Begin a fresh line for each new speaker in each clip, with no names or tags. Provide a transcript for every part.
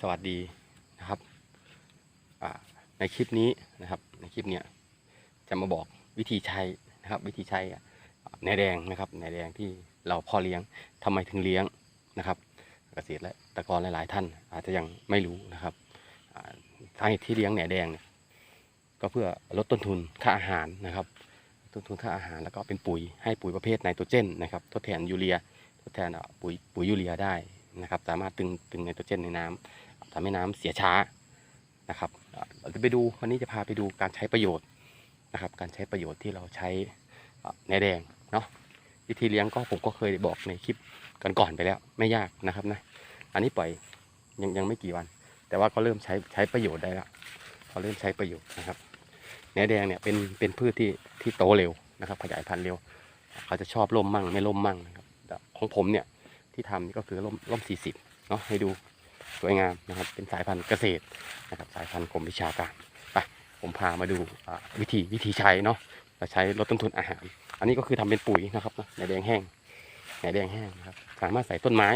สวัสดีนะครับในคลิปนี้นะครับ ในคลิปเนี้ยจะมาบอกวิธีใช้นะครับ วิธีใช้แหนแดงนะครับแหนแดงที่เราพ่อเลี้ยงทำไมถึงเลี้ยงนะครับ เกษตรและตะกรหลาย ๆ ท่าน อาจจะยังไม่รู้นะครับสาเหตุที่เลี้ยงแหนแดงเนี่ยก็เพื่อลดต้นทุนค่าอาหารนะครับต้นทุนค่าอาหารแล้วก็เป็นปุ๋ยให้ปุ๋ยประเภทไนโตรเจนนะครับ ทดแทนยูเรีย ทดแทนปุ๋ยปุ๋ยยูเรียได้ นะครับ สามารถตึงตึงไนโตรเจนในน้ำทำให้น้ำเสียช้านะครับเราจะไปดูวันนี้จะพาไปดูการใช้ประโยชน์นะครับ การใช้ประโยชน์ที่เราใช้อ่าแหนแดงเนาะวิธีเลี้ยงก็ผมก็เคยบอกในคลิปกันก่อนไปแล้ว ไม่ยากนะครับนะอันนี้ปล่อยยังยังไม่กี่วัน แต่ว่าก็เริ่มใช้ใช้ประโยชน์ได้แล้วเขาเริ่มใช้ประโยชน์นะครับแหนแดงเนี่ยเป็นเป็นพืชที่ที่โตเร็วนะครับ ขยายพันธุ์เร็ว เขาจะชอบร่มมั่งไม่ร่มมั่งนะครับของผมเนี่ย ที่ทำนี่ก็คือร่มร่มสี่สิบเนาะให้ดูสวยงามนะครับ เป็นสายพันธุ์เกษตรนะครับ สายพันธุ์กรมวิชาการไปผมพามาดูวิธีวิธีใช้เนาะเราใช้ลดต้นทุนอาหาร อันนี้ก็คือทำเป็นปุ๋ยนะครับนะแหนแดงแห้งแหนแดงแห้งนะครับ สามารถใส่ต้นไม้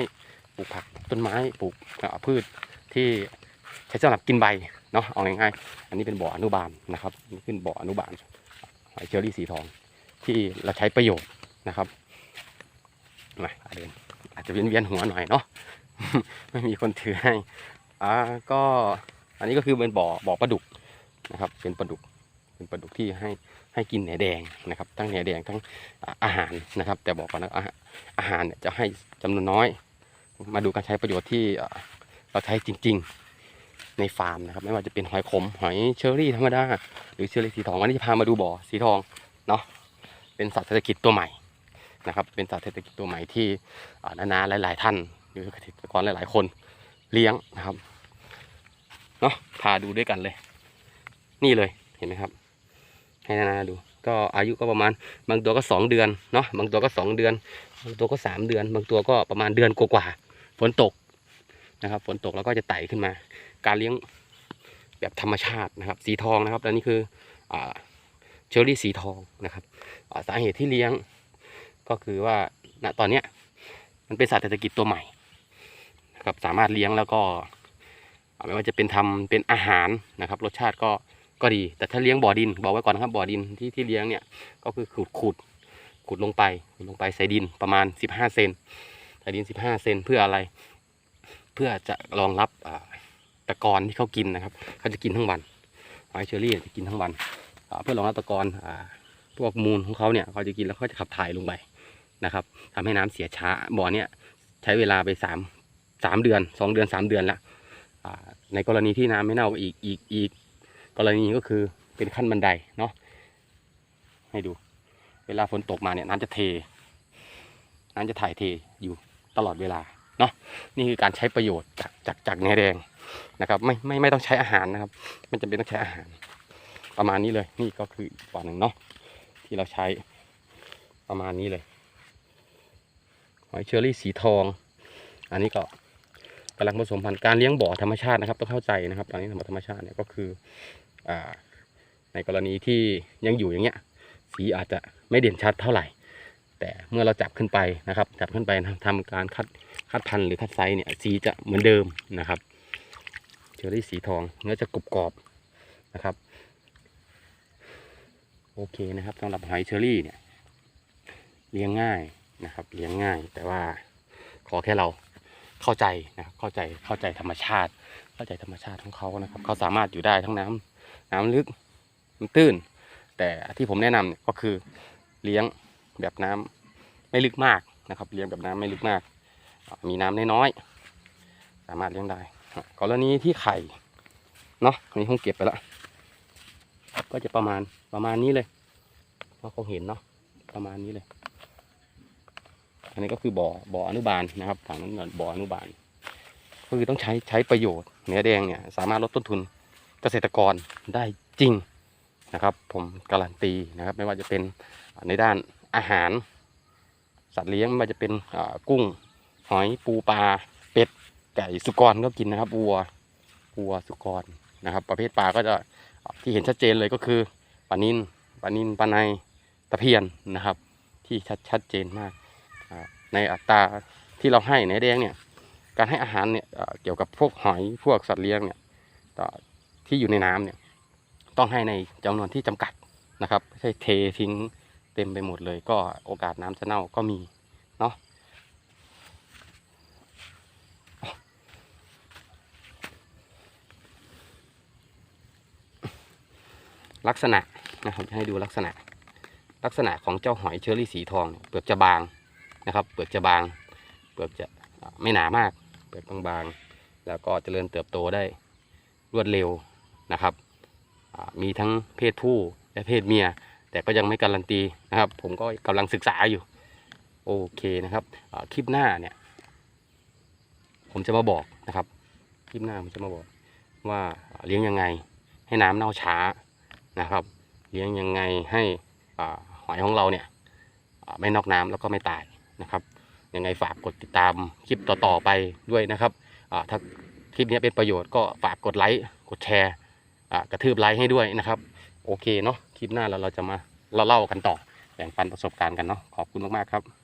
ปลูกผักต้นไม้ปลูกพืชที่ใช้สำหรับกินใบเนาะเอาง่ายๆอันนี้เป็นบ่ออนุบาลนะครับนี่ขึ้นบ่ออนุบาลหอยเชอรี่สีทองที่เราใช้ประโยชน์นะครับมาเดิน อาจจะเวียนเวียนๆหัวหน่อยเนาะไม่มีคนถือให้อ่าก็อันนี้ก็คือเป็นบ่อบ่อปลาดุกนะครับ เป็นปลาดุกเป็นปลาดุกที่ให้ให้กินแหนแดงนะครับ ทั้งแหนแดงทั้งอาหารนะครับ แต่บอกก่อนนะอาหารเนี่ยจะให้จำนวนน้อย มาดูการใช้ประโยชน์ที่เอ่อเราใช้จริง ๆในฟาร์มนะครับ ไม่ว่าจะเป็นหอยขมหอยเชอรี่ธรรมดาหรือเชอรี่สีทองวันนี้จะพามาดูบ่อสีทองเนาะเป็นสัตว์เศรษฐกิจตัวใหม่ นะครับ เป็นสัตว์เศรษฐกิจตัวใหม่ที่นานาหลาย ๆ ท่านหรือเกษตรกรหลาย ๆ คนเลี้ยงนะครับเนาะพาดูด้วยกันเลย นี่เลยเห็นไหมครับ ให้นานาดู ก็อายุก็ประมาณบางตัวก็สองเดือนเนาะบางตัวก็สองเดือน บางตัวก็สามเดือน บางตัวก็ประมาณเดือนกว่าๆฝนตกนะครับ ฝนตกแล้วก็จะไต่ขึ้นมา การเลี้ยงแบบธรรมชาตินะครับ สีทองนะครับ และนี่คืออเชอรี่สีทองนะครับสาเหตุที่เลี้ยง ก็คือว่าณตอนเนี้ยมันเป็นสัตว์เศรษฐกิจตัวใหม่นะครับสามารถเลี้ยงแล้วก็ไม่ว่าจะเป็นทำเป็นอาหารนะครับ รสชาติก็ก็ดี แต่ถ้าเลี้ยงบ่อดินบอกไว้ก่อนนะครับบ่อดินที่ที่เลี้ยงเนี่ยก็คือขุดขุดขุดลงไปขุดลงไปใส่ดินประมาณ 15 เซนใส่ดิน 15 เซนเพื่ออะไร เพื่อจะรองรับตะกอนที่เขากินนะครับ เขาจะกินทั้งวันหอยเชอรี่จะกินทั้งวันเพื่อรองรับตะกอนอพวกมูลของเขาเนี่ยเขาจะกินแล้วเขาจะขับถ่ายลงไป นะครับทำให้น้ำเสียช้าบ่อเนี่ยใช้เวลาไปสามสามเดือนสองเดือนสามเดือนละในกรณีที่น้ำไม่เน่าอีกอีกอีกกรณีก็คือเป็นขั้นบันไดเนาะให้ดู เวลาฝนตกมาเนี่ยน้ำจะเท น้ำจะถ่ายเทอยู่ตลอดเวลาเนาะนี่คือการใช้ประโยชน์จากจากจากแนแดงนะครับไม่ไม่ไม่ต้องใช้อาหารนะครับไม่จำเป็นต้องใช้อาหาร ประมาณนี้เลยนี่ก็คืออีกฝั่งหนึ่งเนาะที่เราใช้ประมาณนี้เลย หอยเชอรี่สีทอง อันนี้ก็กำลังผสมพันธุ์การเลี้ยงบ่อธรรมชาตินะครับต้องเข้าใจนะครับตอนนี้บ่อธรรมชาติเนี่ยก็คืออในกรณีที่ยังอยู่อย่างเงี้ย สีอาจจะไม่เด่นชัดเท่าไหร่ แต่เมื่อเราจับขึ้นไปนะครับ จับขึ้นไปทำทำการคัดคัดพันธุ์หรือคัดไซส์เนี่ยสีจะเหมือนเดิมนะครับเชอรี่สีทองเนื้อจะกรุบกรอบนะครับ โอเคนะครับสำหรับหอยเชอรี่เนี่ยเลี้ยงง่าย นะครับ เลี้ยงง่าย แต่ว่าขอแค่เราเข้าใจนะครับเข้าใจเข้าใจธรรมชาติ เข้าใจธรรมชาติของเขานะครับ เขาสามารถอยู่ได้ทั้งน้ำน้ำลึกน้ำตื้น แต่ที่ผมแนะนำเนี่ยก็คือเลี้ยงแบบน้ำไม่ลึกมากนะครับ เลี้ยงแบบน้ำไม่ลึกมาก มีน้ำน้อยๆสามารถเลี้ยงได้กรณีที่ไข่เนาะอันนี้ผมเก็บไปแล้วก็จะประมาณประมาณนี้เลยเพราะคงเห็นเนาะประมาณนี้เลย อันนี้ก็คือบ่อบ่ออนุบาลนะครับฝั่งนั้นบ่ออนุบาลก็คือต้องใช้ใช้ประโยชน์เนื้อแดงเนี่ยสามารถลดต้นทุนเกษตรกรได้จริงนะครับ ผมการันตีนะครับ ไม่ว่าจะเป็นในด้านอาหาร สัตว์เลี้ยงไม่ว่าจะเป็นกุ้งหอยปูปลาเป็ดไก่สุกรก็กินนะครับวัววัวสุกรนะครับ ประเภทปลาก็จะที่เห็นชัดเจนเลยก็คือปลานินปลานินปลาในตะเพียนนะครับ ที่ชัดชัดเจนมาก ในอัตราที่เราให้ในแดงเนี่ยการให้อาหารเนี่ยเกี่ยวกับพวกหอยพวกสัตว์เลี้ยงเนี่ยที่อยู่ในน้ำเนี่ยต้องให้ในจำนวนที่จำกัดนะครับไม่ใช่เททิ้งเต็มไปหมดเลย ก็โอกาสน้ำจะเน่าก็มีเนาะลักษณะนะครับจะให้ดูลักษณะลักษณะของเจ้าหอยเชอรี่สีทองเปลือกจะบาง นะครับ เปลือกจะบาง เปลือกจะไม่หนามาก เปลือกบางๆ แล้วก็เจริญเติบโตได้รวดเร็วนะครับ มีทั้งเพศผู้และเพศเมีย แต่ก็ยังไม่การันตีนะครับ ผมก็กำลังศึกษาอยู่ โอเคนะครับ คลิปหน้าเนี่ย ผมจะมาบอกนะครับ คลิปหน้าผมจะมาบอกว่าเลี้ยงยังไง ให้น้ำเน่าช้านะครับ เลี้ยงยังไงให้อหอยของเราเนี่ยไม่นอกน้ำแล้วก็ไม่ตาย นะครับยังไงฝากกดติดตามคลิปต่อๆไปด้วยนะครับถ้าคลิปนี้เป็นประโยชน์ก็ฝากกดไลค์กดแชร์กระทืบไลค์ให้ด้วยนะครับ โอเคเนาะคลิปหน้าเราเราจะมาเล่าเล่ากันต่อแบ่งปันประสบการณ์กันเนาะขอบคุณมากๆครับ